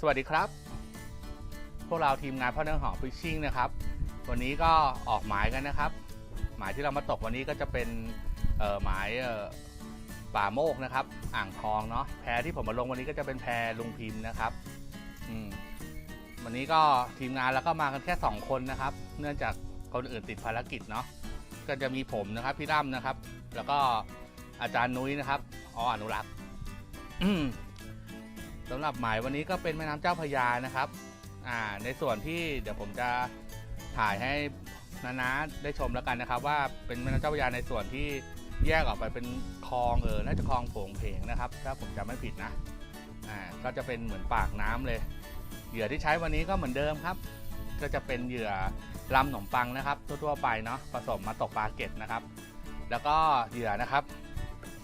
สวัสดีครับ พวกเราทีมงานพ่อเนื้อหอมฟิชชิ่งนะครับ วันนี้ก็ออกหมายกันนะครับ หมายที่เรามาตกวันนี้ก็จะเป็นหมายป่าโมกนะครับ อ่างทองเนาะแพที่ผมมาลงวันนี้ก็จะเป็นแพลุงพิมพ์นะครับวันนี้ก็ทีมงานแล้วก็มากันแค่ 2 คนนะครับ เนื่องจากคนอื่นติดภารกิจเนาะก็จะมีผมนะครับพี่ร่ำนะครับ แล้วก็อาจารย์นุ้ยนะครับอ๋ออนุรักษ์ สำหรับหมายวันนี้ก็เป็นแม่น้ำเจ้าพระยานะครับอ่าในส่วนที่เดี๋ยวผมจะถ่ายให้นานาได้ชมแล้วกันนะครับ ว่าเป็นแม่น้ำเจ้าพระยาในส่วนที่แยกออกไปเป็นคลองเออน่าจะคลองโผงเพงนะครับ ถ้าผมจำไม่ผิดนะอ่าก็จะเป็นเหมือนปากน้ำเลย เหยื่อที่ใช้วันนี้ก็เหมือนเดิมครับ ก็จะเป็นเหยื่อลำขนมปังนะครับ ทั่วๆไปเนาะผสมมาตกปลาเก็ตนะครับ แล้วก็เหยื่อนะครับ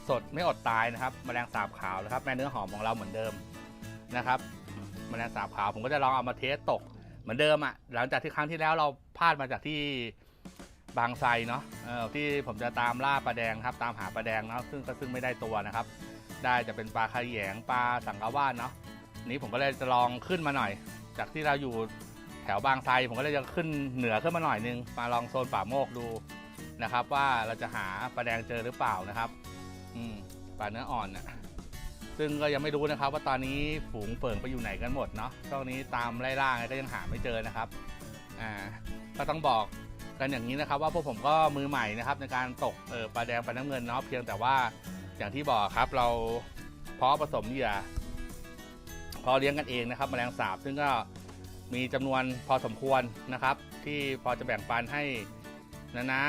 สดไม่อดตายนะครับแมลงสาบขาวนะครับแม่เนื้อหอมของเราเหมือนเดิม นะครับแมลงสาบขาวผมก็จะลองเอามาเทสตก เหมือนเดิมอะ่ะหลังจากที่ครั้งที่แล้วเราพลาดมาจากที่บางไทรเนาะออที่ผมจะตามล่าปลาแดงครับ ตามหาปลาแดงเนาะซึ่งก็ซึ่งไม่ได้ตัวนะครับ ได้จะเป็นปลาขยงปลาสังกะว่านเนาะนี้ผมก็เลยจะลองขึ้นมาหน่อย จากที่เราอยู่แถวบางไทรผมก็เลยจะขึ้นเหนือขึ้นมาหน่อยนึงมาลองโซนป่าโมกดูนะครับ ว่าเราจะหาปลาแดงเจอหรือเปล่านะครับ อืมปลาเนื้ออ่อนน่ะ ซึ่งก็ยังไม่รู้นะครับว่าตอนนี้ฝูงเปิงไปอยู่ไหนกันหมดเนาะช่วงนี้ตามไล่ล่างก็ยังหาไม่เจอนะครับอ่าก็ต้องบอกกันอย่างนี้นะครับ ว่าพวกผมก็มือใหม่นะครับในการตกเออปลาแดงปลาน้ำเงินเนาะเพียงแต่ว่าอย่างที่บอกครับเราเพาะผสมเหยื่อพอเลี้ยงกันเองนะครับแมลงสาบซึ่งก็มีจำนวนพอสมควรนะครับ ที่พอจะแบ่งปันให้นะนะ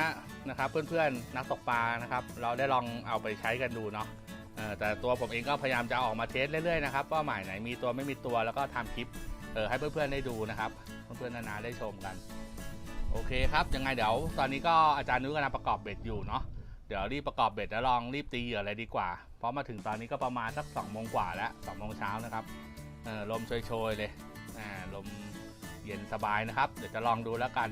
นะครับ เพื่อนๆนักตกปลานะครับ เราได้ลองเอาไปใช้กันดูเนาะ แต่ตัวผมเองก็พยายามจะออกมาเทสเรื่อยๆนะครับว่าหมายไหนมีตัวไม่มีตัวแล้วก็ทำคลิปเออให้เพื่อนๆได้ดูนะครับ เพื่อนๆนานาได้ชมกัน โอเคครับยังไงเดี๋ยวตอนนี้ก็อาจารย์นุ้ยกำลังประกอบเบ็ดอยู่เนาะเดี๋ยวรีบประกอบเบ็ดแล้วลองรีบตีเหยื่ออะไรดีกว่า เพราะมาถึงตอนนี้ก็ประมาณสัก2องโมงกว่าแล้วสองโมงเช้านะครับเออลมโชยๆเลยอ่าลมเย็นสบายนะครับ เดี๋ยวจะลองดูแล้วกัน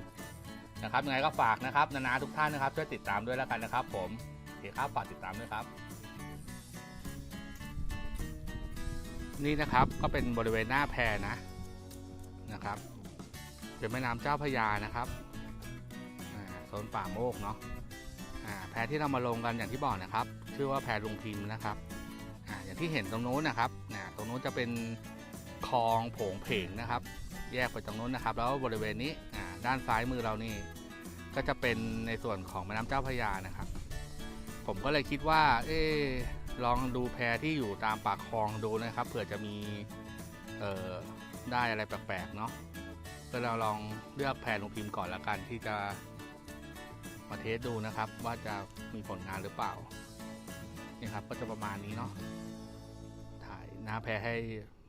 นะครับยังไงก็ฝากนะครับ นานาทุกท่านนะครับช่วยติดตามด้วยแล้วกันนะครับ ผมโอเคครับฝากติดตามด้วยครับ นี่นะครับก็เป็นบริเวณหน้าแพนะนะครับ เป็นแม่น้ำเจ้าพยานะครับโซนป่าโมกเนาะแพที่เรามาลงกันอย่างที่บอกนะครับ ชื่อว่าแพลุงพิมพ์นะครับออย่างที่เห็นตรงโน้นนะครับตรงโน้นจะเป็นคลองโผงเพงนะครับ แยกไปตรงโน้นนะครับ แล้วบริเวณนี้ด้านซ้ายมือเรานี่ก็จะเป็นในส่วนของแม่น้ำเจ้าพยานะครับ ผมก็เลยคิดว่า เออ ลองดูแพที่อยู่ตามปากคลองดูนะครับเผื่อจะมีเอ่อได้อะไรแปลกๆเนาะก็เราลองเลือกแพลงพิมพ์ก่อนละกันที่จะมาเทสดูนะครับ ว่าจะมีผลงานหรือเปล่านี่ครับก็จะประมาณนี้เนาะถ่ายหน้าแพให้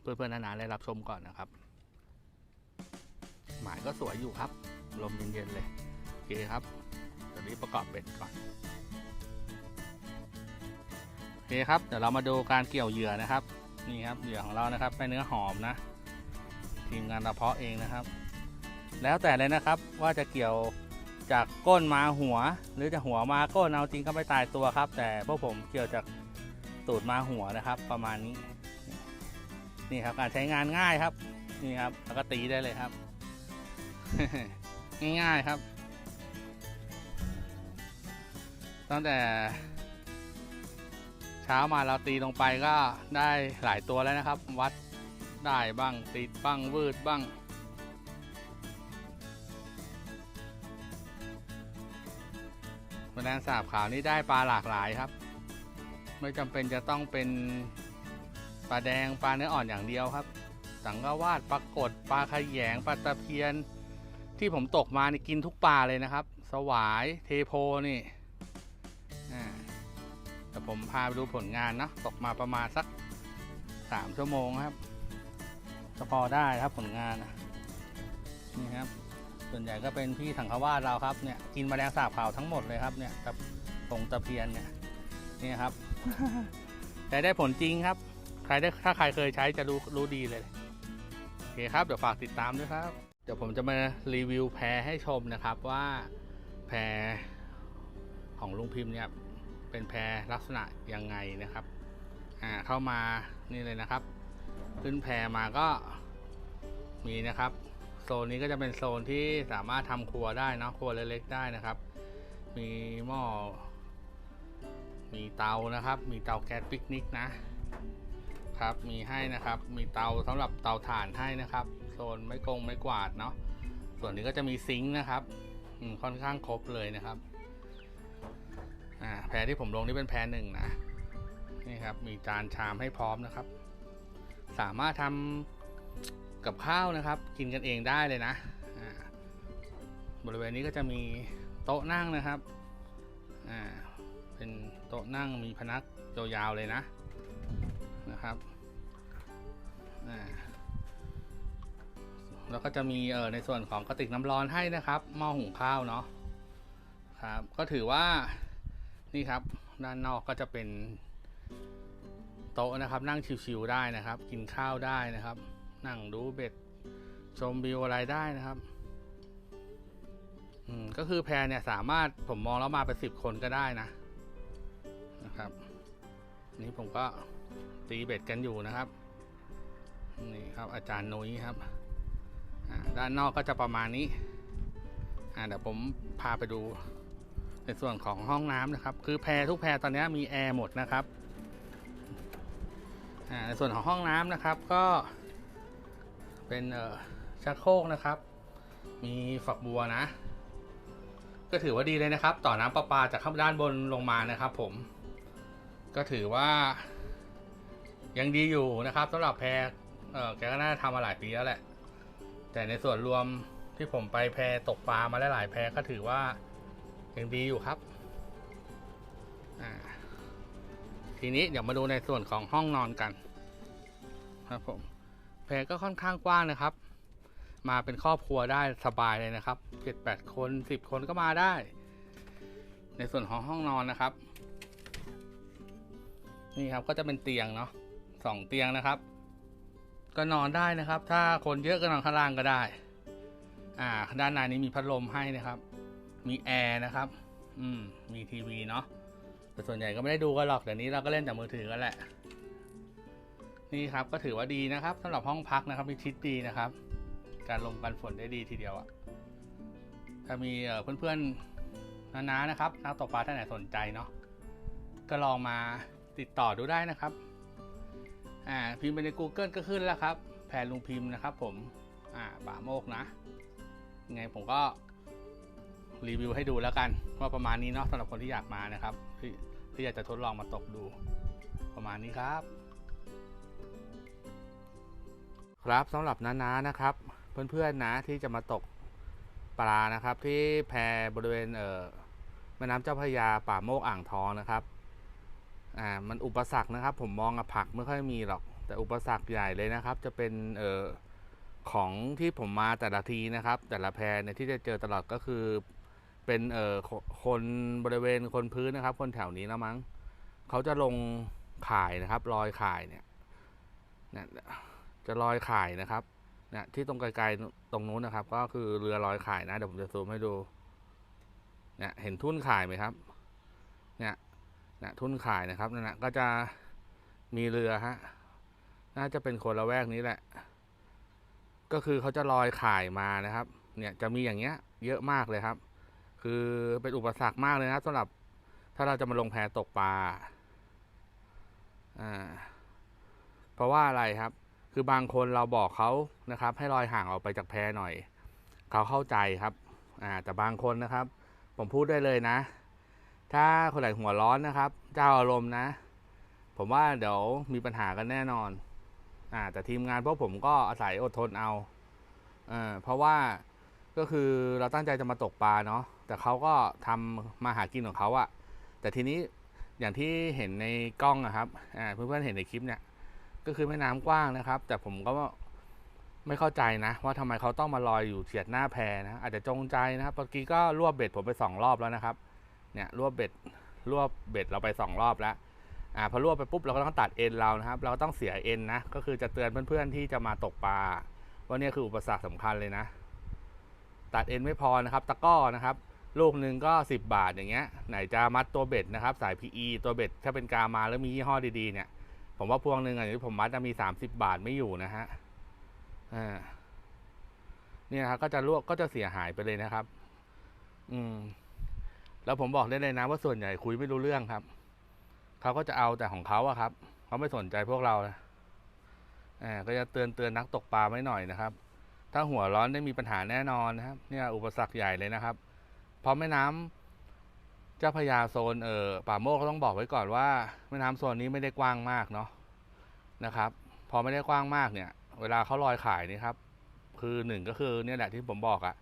เพื่อนๆนานาได้รับชมก่อนนะครับ หมายก็สวยอยู่ครับ ลมเย็นๆเลยโอเคครับเดี๋ยวนี้ประกอบเบ็ดก่อน คครับเดี๋ยวเรามาดูการเกี่ยวเหยื่อนะครับ นี่ครับเหยื่อของเรานะครับเป็นเนื้อหอมนะ ทีมงานเราเพาะเองนะครับ แล้วแต่เลยนะครับว่าจะเกี่ยวจากก้นมาหัว หรือจะหัวมาก้นเอาจริงก็ไม่ตายตัวครับ แต่พวกผมเกี่ยวจากตูดมาหัวนะครับ ประมาณนี้ นี่ครับการใช้งานง่ายครับ นี่ครับแล้วก็ตีได้เลยครับ ง่ายๆครับ ตั้งแต่ เช้ามาเราตีลงไปก็ได้หลายตัวแล้วนะครับ วัดได้บ้างติดบ้างวืดบ้าง แมลงสาบขาวนี่ได้ปลาหลากหลายครับ ไม่จำเป็นจะต้องเป็นปลาแดงปลาเนื้ออ่อนอย่างเดียวครับ สังกวาดปลากดปลาขยงปลาตะเพียน ที่ผมตกมานี่กินทุกปลาเลยนะครับ สวายเทโพนี่ แต่ผมพาไปดูผลงานเนาะตกมาประมาณสักสามชั่วโมงครับก็พอได้ครับผลงานนี่ครับ ส่วนใหญ่ก็เป็นพี่สังฆวาเราครับเนี่ยกินแมลงสาบขาวทั้งหมดเลยครับเนี่ยกับผงตะเพียนเนี่ยนี่ครับ แต่ได้ผลจริงครับ ใครได้ถ้าใครเคยใช้จะรู้รู้ดีเลยโอเคครับเดี๋ยวฝากติดตามด้วยครับ เดี๋ยวผมจะมารีวิวแพรให้ชมนะครับว่าแพรของลุงพิมพ์เนี่ย เป็นแพรลักษณะยังไงนะครับอ่าเข้ามานี่เลยนะครับ ขึ้นแพรมาก็มีนะครับ โซนนี้ก็จะเป็นโซนที่สามารถทำครัวได้เนะครัวเล็กๆได้นะครับ มีหม้อมีเตานะครับ มีเตาแก๊สปิกนิกนะครับมีให้นะครับ มีเตาสำหรับเตาถ่านให้นะครับ โซนไม้กงไม้กวาดเนาะส่วนนี้ก็จะมีซิงค์นะครับค่อนข้างครบเลยนะครับ อ่าแพรที่ผมลงนี่เป็นแพรหนึ่งนะนี่ครับมีจานชามให้พร้อมนะครับ สามารถทำกับข้าวนะครับ กินกันเองได้เลยนะบริเวณนี้ก็จะมีโต๊ะนั่งนะครับอ่าเป็นโต๊ะนั่งมีพนักยาวๆเลยนะนะครับอ่าแล้วก็จะมีเออในส่วนของกระติกน้ำร้อนให้นะครับหม้อหุงข้าวเนาะครับ ก็ถือว่า นี่ครับ ด้านนอกก็จะเป็นโต๊ะนะครับ นั่งชิวๆได้นะครับ กินข้าวได้นะครับ นั่งดูเบ็ดชมวิวอะไรได้นะครับอืมก็คือแพรเนี่ยสามารถผมมองแล้วมาเป็นสิบคนก็ได้นะนะครับ นี่ผมก็ตีเบ็ดกันอยู่นะครับนี่ครับอาจารย์นุ้ยครับด้านนอกก็จะประมาณนี้อ่าเดี๋ยวผมพาไปดู ในส่วนของห้องน้ำนะครับ คือแพรทุกแพรตอนนี้มีแอร์หมดนะครับในส่วนของห้องน้ำนะครับก็ เป็นชักโครกนะครับ มีฝักบัวนะ ก็ถือว่าดีเลยนะครับ ต่อน้ำประปาจากข้างด้านบนลงมานะครับ ผม ก็ถือว่า ยังดีอยู่นะครับสำหรับแพรแกก็น่าจะทำมาหลายปีแล้วแหละ แต่ในส่วนรวมที่ผมไปแพรตกปลามาหลายๆแพรก็ถือว่า ยังดีอยู่ครับ ทีนี้เดี๋ยวมาดูในส่วนของห้องนอนกัน ครับผมแพรก็ค่อนข้างกว้างนะครับ มาเป็นครอบครัวได้สบายเลยนะครับเจ็ดแปดคนสิบคนก็มาได้ ในส่วนของห้องนอนนะครับ นี่ครับก็จะเป็นเตียงเนาะสองเตียงนะครับ ก็นอนได้นะครับ ถ้าคนเยอะก็นอนข้างล่างก็ได้ อ่า ด้านในนี้มีพัดลมให้นะครับ มีแอร์นะครับ อืม มีทีวีเนาะ แต่ส่วนใหญ่ก็ไม่ได้ดูกันหรอกเดี๋ยวนี้เราก็เล่นแต่มือถือกันแหละ นี่ครับก็ถือว่าดีนะครับสำหรับห้องพักนะครับมีชิดดีนะครับ การลมกันฝนได้ดีทีเดียวอะถ้ามีเพื่อนๆน้านนะครับ นักตกปลาท่านไหนสนใจเนาะ ก็ลองมาติดต่อดูได้นะครับ อ่า พิมพ์ไปใน Google ก็ขึ้นแล้วครับแพรลุงพิมพ์นะครับ ผม อ่าป่าโมกนะ ยังไงผมก็ รีวิวให้ดูแล้วกันว่าประมาณนี้เนาะสำหรับคนที่อยากมานะครับที่ที่อยากจะทดลองมาตกดู ประมาณนี้ครับ ครับสำหรับน้าๆนะครับ เพื่อนๆนะที่จะมาตกปลานะครับ ที่แพบริเวณเอ่อแม่น้ำเจ้าพระยาป่าโมกอ่างทองนะครับอ่ามันอุปสรรคนะครับ ผมมองอะผักไม่ค่อยมีหรอก แต่อุปสรรคใหญ่เลยนะครับ จะเป็นเอ่อของที่ผมมาแต่ละทีนะครับ แต่ละแพเนี่ยที่จะเจอตลอดก็คือ เป็นเอ่อคนบริเวณคนพื้นนะครับ คนแถวนี้แล้วมั้งเขาจะลงข่ายนะครับลอยข่ายเนี่ยเนี่ยจะลอยข่ายนะครับเนี่ยที่ตรงไกลๆตรงนู้นนะครับ ก็คือเรือลอยข่ายนะเดี๋ยวผมจะซูมให้ดูเนี่ยเห็นทุ่นข่ายไหมครับเนี่ยเนี่ยทุ่นข่ายนะครับนั่นนะก็จะมีเรือฮะน่าจะเป็นคนละแวกนี้แหละ ก็คือเขาจะลอยข่ายมานะครับ เนี่ยจะมีอย่างเงี้ย เยอะมากเลยครับ คือเป็นอุปสรรคมากเลยนะสำหรับถ้าเราจะมาลงแพตกปลาอ่าเพราะว่าอะไรครับ คือบางคนเราบอกเขานะครับ ให้ลอยห่างออกไปจากแพหน่อย เขาเข้าใจครับอ่าแต่บางคนนะครับ ผมพูดได้เลยนะ ถ้าคนไหนหัวร้อนนะครับ เจ้าอารมณ์นะ ผมว่าเดี๋ยวมีปัญหากันแน่นอนอ่าแต่ทีมงานพวกผมก็อาศัยอดทนเอาเออเพราะว่าก็คือเราตั้งใจจะมาตกปลาเนาะ แต่เขาก็ทำมาหากินของเขาอะแต่ทีนี้อย่างที่เห็นในกล้องอะครับอ่าเพื่อนๆเห็นในคลิปเนี่ย ก็คือแม่น้ำกว้างนะครับ แต่ผมก็ไม่เข้าใจนะ ว่าทำไมเขาต้องมาลอยอยู่เฉียดหน้าแพนะอาจจะจงใจนะครับเมื่อกี้ก็รวบเบ็ดผมไปสองรอบแล้วนะครับ เนี่ยรวบเบ็ดรวบเบ็ดเราไปสองรอบแล้วอ่าพอรวบไปปุ๊บเราก็ต้องตัดเอ็นเรานะครับ เราต้องเสียเอ็นนะก็คือจะเตือนเพื่อนๆที่จะมาตกปลาว่านี่คืออุปสรรคสำคัญเลยนะ ตัดเอ็นไม่พอนะครับ ตะก้อนะครับ ลูกหนึ่งก็ 10 บาทอย่างเงี้ยไหนจะมัดตัวเบ็ดนะครับสาย PE ตัวเบ็ดถ้าเป็นกามาแล้วมียี่ห้อดีๆเนี่ย ผมว่าพวงหนึ่งอันนี้ผมมัดจะมี 30 บาทไม่อยู่นะฮะอ่าเนี่ยครับก็จะลวกก็จะเสียหายไปเลยนะครับ อืม แล้วผมบอกได้เลยนะว่าส่วนใหญ่คุยไม่รู้เรื่องครับเขาก็จะเอาแต่ของเขาอะครับเขาไม่สนใจพวกเรานะอ่าก็จะเตือนเตือนนักตกปลาไว้หน่อยนะครับ ถ้าหัวร้อนได้มีปัญหาแน่นอนนะครับ เนี่ย อุปสรรคใหญ่เลยนะครับ พราะแม่น้ำเจ้าพยาโซนเออป่าโมกก็ต้องบอกไว้ก่อนว่าแม่น้ำโซนนี้ไม่ได้กว้างมากเนาะนะครับ พอไม่ได้กว้างมากเนี่ย เวลาเขาลอยขายนี่ครับ คือหนึ่งก็คือเนี่ยแหละที่ผมบอกอะ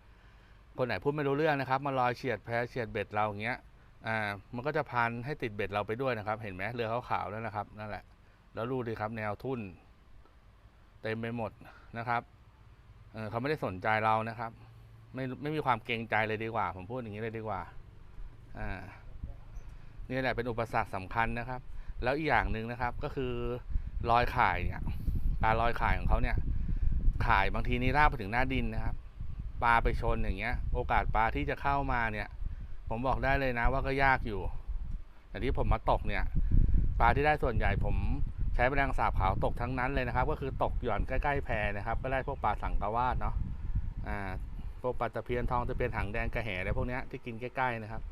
คนไหนพูดไม่รู้เรื่องนะครับ มาลอยเฉียดแพเฉียดเบ็ดเราอย่างเงี้ยอ่ามันก็จะพันให้ติดเบ็ดเราไปด้วยนะครับ เห็นไหมเรือขาวๆนั่นนะครับนั่นแหละแล้วดูดิครับแนวทุ่นเต็มไปหมดนะครับเออเขาไม่ได้สนใจเรานะครับ ไม่ไม่มีความเกรงใจเลยดีกว่า ผมพูดอย่างนี้เลยดีกว่า อ่านี่แหละเป็นอุปสรรคสำคัญนะครับ แล้วอีกอย่างหนึ่งนะครับ ก็คือรอยข่ายเนี่ยปลารอยข่ายของเขาเนี่ยข่ายบางทีนี่ลากไปถึงหน้าดินนะครับ ปลาไปชนอย่างเงี้ย โอกาสปลาที่จะเข้ามาเนี่ย ผมบอกได้เลยนะว่าก็ยากอยู่แต่ที่ผมมาตกเนี่ยปลาที่ได้ส่วนใหญ่ผมใช้แมลงสาบขาวตกทั้งนั้นเลยนะครับ ก็คือตกหย่อนใกล้ๆแพนะครับ ก็ได้พวกปลาสังกะวาดเนาะอ่า พวกปลาตะเพียนทองตะเพียนหางแดงกระแหอะไรพวกนี้ที่กินใกล้ๆนะครับ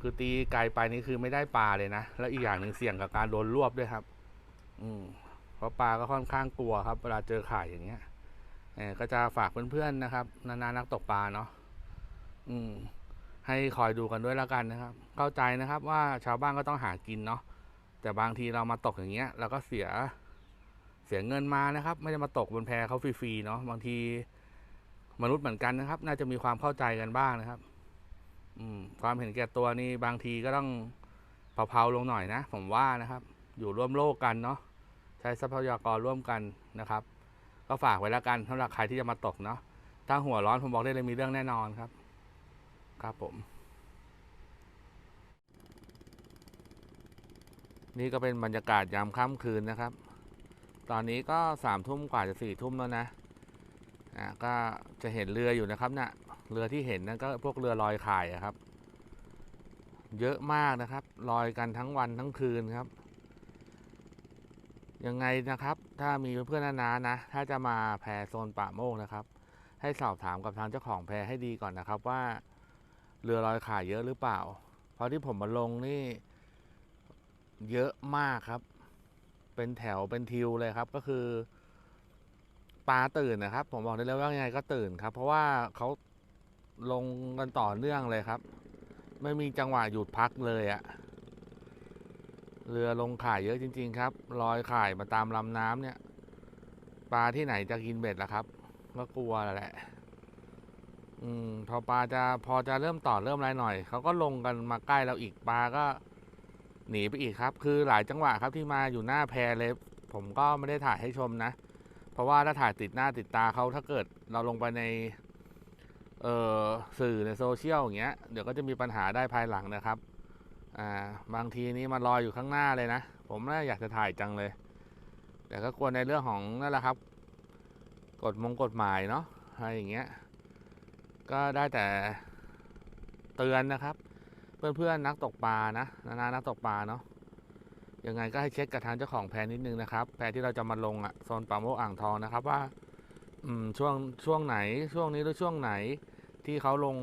คือตีไกลไปนี่คือไม่ได้ปลาเลยนะ แล้วอีกอย่างหนึ่งเสี่ยงกับการโดนรวบด้วยครับ อืมเพราะปลาก็ค่อนข้างกลัวครับ เวลาเจอข่ายอย่างเงี้ยเออก็จะฝากเพื่อนๆนะครับ นานานักตกปลาเนาะอืม ให้คอยดูกันด้วยแล้วกันนะครับ เข้าใจนะครับว่าชาวบ้านก็ต้องหากินเนาะแต่บางทีเรามาตกอย่างเงี้ยเราก็เสียเสียเงินมานะครับ ไม่ได้มาตกบนแพเขาฟรีๆเนาะบางที มนุษย์เหมือนกันนะครับ น่าจะมีความเข้าใจกันบ้างนะครับ อืม ความเห็นแก่ตัวนี่บางทีก็ต้องเผาๆลงหน่อยนะ ผมว่านะครับ อยู่ร่วมโลกกันเนาะใช้ทรัพยากรร่วมกันนะครับ ก็ฝากไว้แล้วกันสำหรับใครที่จะมาตกเนาะถ้าหัวร้อนผมบอกได้เลยมีเรื่องแน่นอนครับ ครับผม นี่ก็เป็นบรรยากาศยามค่ำคืนนะครับ ตอนนี้ก็สามทุ่มกว่าจะสี่ทุ่มแล้วนะ่าก็จะเห็นเรืออยู่นะครับเนะ่ะเรือที่เห็นนั่นก็พวกเรือลอยข่ายอะครับ เยอะมากนะครับ ลอยกันทั้งวันทั้งคืนครับ ยังไงนะครับ ถ้ามีเพื่อนๆนานานะ ถ้าจะมาแพโซนป่าโมกนะครับ ให้สอบถามกับทางเจ้าของแพให้ดีก่อนนะครับว่า เรือลอยข่ายเยอะหรือเปล่า เพราะที่ผมมาลงนี่ เยอะมากครับ เป็นแถวเป็นทิวเลยครับก็คือ ปลาตื่นนะครับ ผมบอกได้เลยว่ายังไงก็ตื่นครับ เพราะว่าเขาลงกันต่อเนื่องเลยครับ ไม่มีจังหวะหยุดพักเลยอะเรือลงข่ายเยอะจริง ๆ ครับลอยข่ายมาตามลำน้ำเนี่ย ปลาที่ไหนจะกินเบ็ดล่ะครับ ก็กลัวแหละ อืมพอปลาจะพอจะเริ่มต่อเริ่มอะไรหน่อย เขาก็ลงกันมาใกล้เราอีกปลาก็ หนีไปอีกครับ คือหลายจังหวะครับที่มาอยู่หน้าแพเลย ผมก็ไม่ได้ถ่ายให้ชมนะ เพราะว่าถ้าถ่ายติดหน้าติดตาเขาถ้าเกิดเราลงไปในเอ่อสื่อในโซเชียลอย่างเงี้ยเดี๋ยวก็จะมีปัญหาได้ภายหลังนะครับอ่าบางทีนี้มันลอยอยู่ข้างหน้าเลยนะ ผมน่าอยากจะถ่ายจังเลย แต่ก็กลัวในเรื่องของนั่นแหละครับกฎมงกฎหมายเนาะอะไรอย่างเงี้ยก็ได้แต่เตือนนะครับ เพื่อนๆนักตกปลานะนานานักตกปลาเนาะ ยังไงก็ให้เช็คกับทางเจ้าของแพนิดนึงนะครับ แพที่เราจะมาลงอะโซนป่าโมกอ่างทองนะครับว่า อืมช่วงช่วงไหนช่วงนี้หรือช่วงไหนที่เขาลง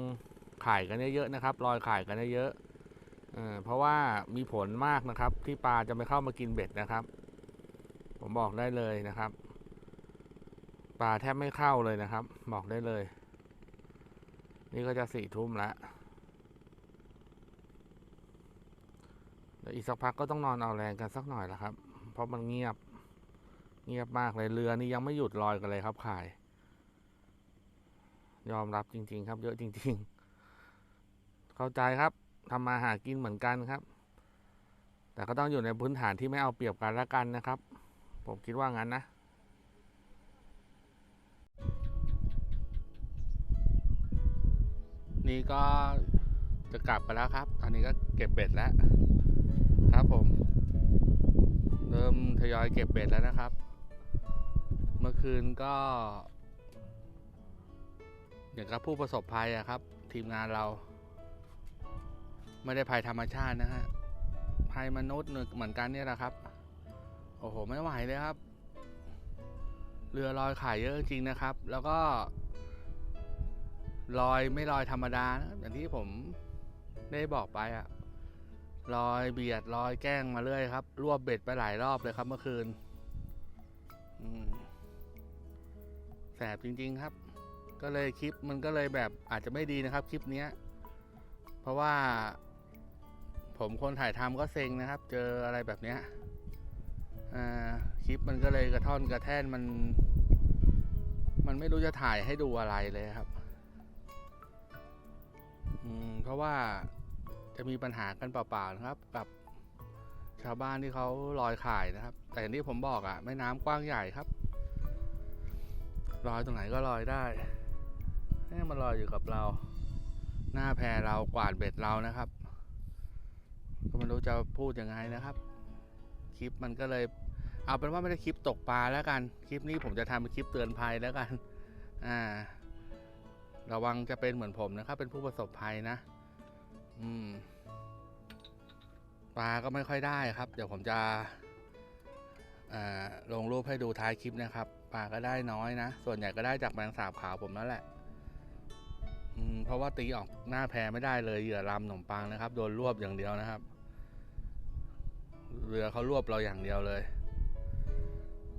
ขายกันเยอะๆนะครับลอยขายกันเยอะๆเออเพราะว่ามีผลมากนะครับ ที่ปลาจะไม่เข้ามากินเบ็ดนะครับ ผมบอกได้เลยนะครับ ปลาแทบไม่เข้าเลยนะครับ บอกได้เลย นี่ก็จะสี่ทุ่มแล้วเดี๋ยว อีกสักพักก็ต้องนอนเอาแรงกันสักหน่อยละครับ เพราะมันเงียบ เงียบมากเลยเรือนี่ยังไม่หยุดลอยกันเลยครับขาย ยอมรับจริง ๆ ครับ เยอะจริง ๆ เข้าใจครับทำมาหากินเหมือนกันครับ แต่ก็ต้องอยู่ในพื้นฐานที่ไม่เอาเปรียบกันละกันนะครับ ผมคิดว่างั้นนะนี่ก็จะกลับไปแล้วครับ ตอนนี้ก็เก็บเบ็ดแล้ว ครับผม เริ่มทยอยเก็บเบ็ดแล้วนะครับ เมื่อคืนก็ อย่างกับผู้ประสบภัยอะครับ ทีมงานเรา ไม่ได้ภัยธรรมชาตินะฮะภัยมนุษย์เหมือนกันเนี่ยแหละครับ โอ้โห ไม่ไหวเลยครับ เรือลอยขายเยอะจริงนะครับ แล้วก็ลอยไม่ลอยธรรมดานะอย่างที่ผมได้บอกไปอะ ลอยเบียดลอยแกล้งมาเรื่อยครับ รวบเบ็ดไปหลายรอบเลยครับเมื่อคืนแสบจริง ๆ ครับ ก็เลยคลิปมันก็เลยแบบอาจจะไม่ดีนะครับคลิปนี้เพราะว่า ผมคนถ่ายทำก็เซ็งนะครับ เจออะไรแบบนี้คลิปมันก็เลยกระท่อนกระแท่นมัน มันไม่รู้จะถ่ายให้ดูอะไรเลยครับ อืมเพราะว่า จะมีปัญหากันเปล่าๆนะครับ กับชาวบ้านที่เขาลอยข่ายนะครับ แต่อย่างที่ผมบอกอะ่ะแม่น้ำกว้างใหญ่ครับลอยตรงไหนก็ลอยได้ให้มันลอยอยู่กับเรา หน้าแพเรากวาดเบ็ดเรานะครับ ก็ไม่รู้จะพูดยังไงนะครับ คลิปมันก็เลยเอาเป็นว่าไม่ได้คลิปตกปลาแล้วกัน คลิปนี้ผมจะทำเป็นคลิปเตือนภัยแล้วกัน อ่า ระวังจะเป็นเหมือนผมนะครับ เป็นผู้ประสบภัยนะ อืม ปลาก็ไม่ค่อยได้ครับ เดี๋ยวผมจะลงรูปให้ดูท้ายคลิปนะครับ ปลาก็ได้น้อยนะ ส่วนใหญ่ก็ได้จากแมงสาบขาวผมนั่นแหละเพราะว่าตีออกหน้าแพไม่ได้เลยเหยื่อลำขนมปังนะครับ โดนรวบอย่างเดียวนะครับ เรือเขารวบเราอย่างเดียวเลย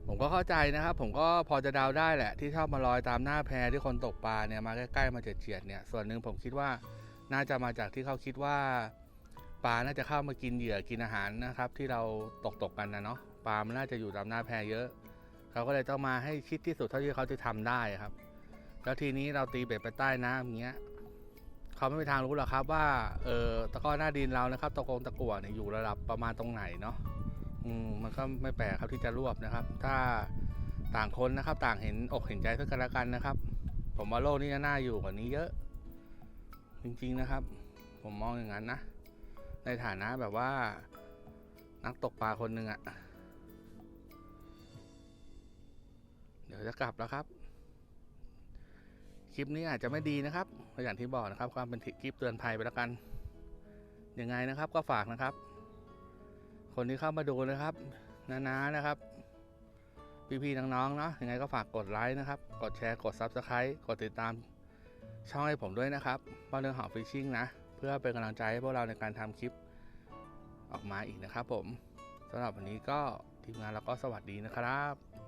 ผมก็เข้าใจนะครับ ผมก็พอจะเดาได้แหละ ที่ชอบมาลอยตามหน้าแพที่คนตกปลาเนี่ยมาใกล้ๆมาเฉียดๆเนี่ย ส่วนหนึ่งผมคิดว่า น่าจะมาจากที่เขาคิดว่าปลาน่าจะเข้ามากินเหยื่อกินอาหารนะครับ ที่เราตกตกกันนะเนาะปลามันน่าจะอยู่ตามหน้าแพเยอะ เขาก็เลยต้องมาให้ชิดที่สุดเท่าที่เขาจะทำได้ครับ แล้วทีนี้เราตีเบ็ดไปใต้น้ำอย่างเงี้ยเขาไม่มีทางรู้หรอกครับว่าเออตะก้อหน้าดินเรานะครับตะกงตะกั่วเนี่ยอยู่ระดับประมาณตรงไหนเนาะอืมมันก็ไม่แปลกครับที่จะรวบนะครับ ถ้าต่างคนนะครับ ต่างเห็นอกเห็นใจซึ่งกันและกันนะครับ ผมว่าโลกนี้จะน่าอยู่กว่านี้เยอะ จริงๆนะครับ ผมมองอย่างนั้นนะ ในฐานะแบบว่า นักตกปลาคนหนึ่งอะเดี๋ยวจะกลับแล้วครับ คลิปนี้อาจจะไม่ดีนะครับอย่างที่บอกนะครับ ความเป็นคลิปเตือนภัยไปแล้วกัน ยังไงนะครับก็ฝากนะครับ คนที่เข้ามาดูนะครับนาๆนะครับ พี่ๆน้องๆเนาะยังไงก็ฝากกดไลค์นะครับ กดแชร์กด Subscribe กดติดตาม ช่องให้ผมด้วยนะครับว่าเรื่องหอฟิชชิ่งนะ เพื่อเป็นกำลังใจให้พวกเราในการทำคลิปออกมาอีกนะครับผมสำหรับวันนี้ก็ทีมงานเราก็สวัสดีนะครับ